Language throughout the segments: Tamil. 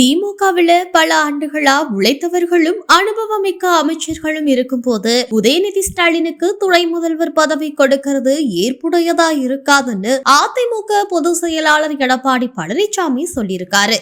திமுகவில பல ஆண்டுகளா உழைத்தவர்களும் அனுபவமிக்க அமைச்சர்களும் இருக்கும்போது உதயநிதி ஸ்டாலினுக்கு துணை முதல்வர் பதவி கொடுக்கிறது ஏற்புடையதா இருக்காதுன்னு அதிமுக பொதுச் செயலாளர் எடப்பாடி பழனிசாமி சொல்லியிருக்காரு.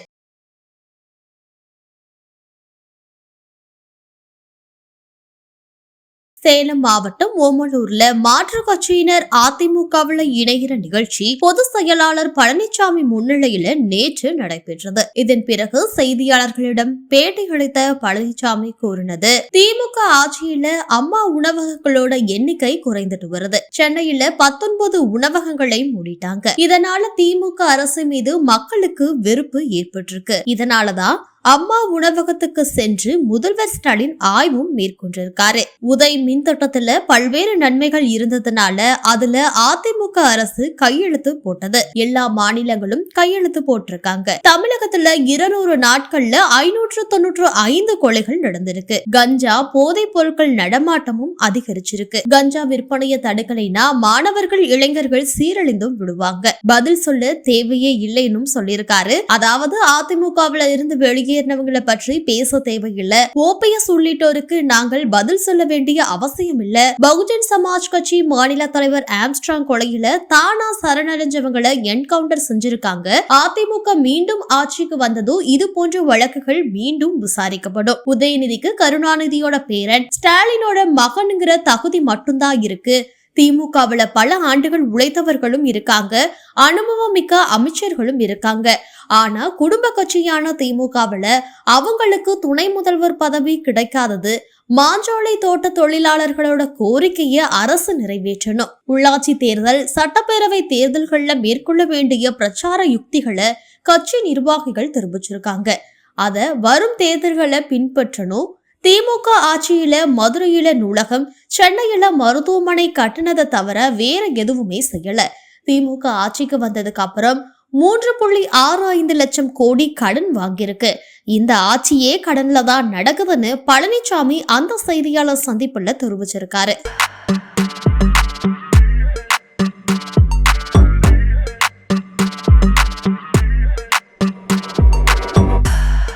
சேலம் மாவட்டம் ஓமலூர்ல மாற்றுக் கட்சியினர் அதிமுகவில் இணைகிற நிகழ்ச்சி பொதுச் செயலாளர் பழனிசாமி முன்னிலையில நேற்று நடைபெற்றது. இதன் பிறகு செய்தியாளர்களிடம் பேட்டி அளித்த பழனிசாமி கூறினது திமுக ஆட்சியில அம்மா உணவகங்களோட எண்ணிக்கை குறைந்துட்டு வருது. சென்னையில பத்தொன்பது உணவகங்களை மூடிட்டாங்க. இதனால திமுக அரசு மீது மக்களுக்கு வெறுப்பு ஏற்பட்டிருக்கு. இதனாலதான் அம்மா உணவகத்துக்கு சென்று முதல்வர் ஸ்டாலின் ஆய்வும் மேற்கொண்டிருக்காரு. உதய் மின் திட்டத்துல பல்வேறு நன்மைகள் இருந்ததுனால அதுல அதிமுக அரசு கையெழுத்து போட்டது. எல்லா மாநிலங்களும் கையெழுத்து போட்டிருக்காங்க. தமிழகத்துல இருநூறு நாட்கள்ல ஐநூற்று தொன்னூற்று ஐந்து கொலைகள் நடந்திருக்கு. கஞ்சா போதைப் பொருட்கள் நடமாட்டமும் அதிகரிச்சிருக்கு. கஞ்சா விற்பனையை தடுக்கலைனா மாணவர்கள் இளைஞர்கள் சீரழிந்தும் விடுவாங்க. பதில் சொல்ல தேவையே இல்லைன்னு சொல்லியிருக்காரு. அதாவது அதிமுகவுல இருந்து வெளியே வெளியேறினவங்களை பற்றி பேச தேவையில்லை. ஓபிஎஸ் உள்ளிட்டோருக்கு நாங்கள் பதில் சொல்ல வேண்டிய அவசியம் இல்ல. பகுஜன் சமாஜ் கட்சி மாநில தலைவர் ஆம்ஸ்ட்ராங் கொலையில தானா சரணடைஞ்சவங்களை என்கவுண்டர் செஞ்சிருக்காங்க. அதிமுக மீண்டும் ஆட்சிக்கு வந்ததும் இது போன்ற வழக்குகள் மீண்டும் விசாரிக்கப்படும். உதயநிதிக்கு கருணாநிதியோட பேரன் ஸ்டாலினோட மகனுங்கிற தகுதி மட்டும்தான் இருக்கு. திமுகவுல பல ஆண்டுகள் உழைத்தவர்களும் இருக்காங்க. அனுபவம் மிக்க அமைச்சர்களும் இருக்காங்க. ஆனா குடும்ப கட்சியான திமுகவுல அவங்களுக்கு துணை முதல்வர் பதவி கிடைக்காதது. மாஞ்சோலை தோட்ட தொழிலாளர்களோட கோரிக்கையை அரசு நிறைவேற்றணும். உள்ளாட்சி தேர்தல் சட்டப்பேரவை தேர்தல்கள்ல மேற்கொள்ள வேண்டிய பிரச்சார யுக்திகளை கட்சி நிர்வாகிகள் தெரிவிச்சிருக்காங்க. அத வரும் தேர்தல்களை பின்பற்றணும். திமுக ஆட்சியில மதுரையில நூலகம் சென்னையில மருத்துவமனை கட்டினதை தவிர வேற எதுவுமே செய்யல. திமுக ஆட்சிக்கு வந்ததுக்கு அப்புறம் மூன்று புள்ளி ஆறு ஐந்து லட்சம் கோடி கடன் வாங்கியிருக்கு. இந்த ஆட்சியே கடன்ல தான் நடக்குதுன்னு பழனிசாமி அந்த செய்தியாளர் சந்திப்புல தெரிவிச்சிருக்காரு.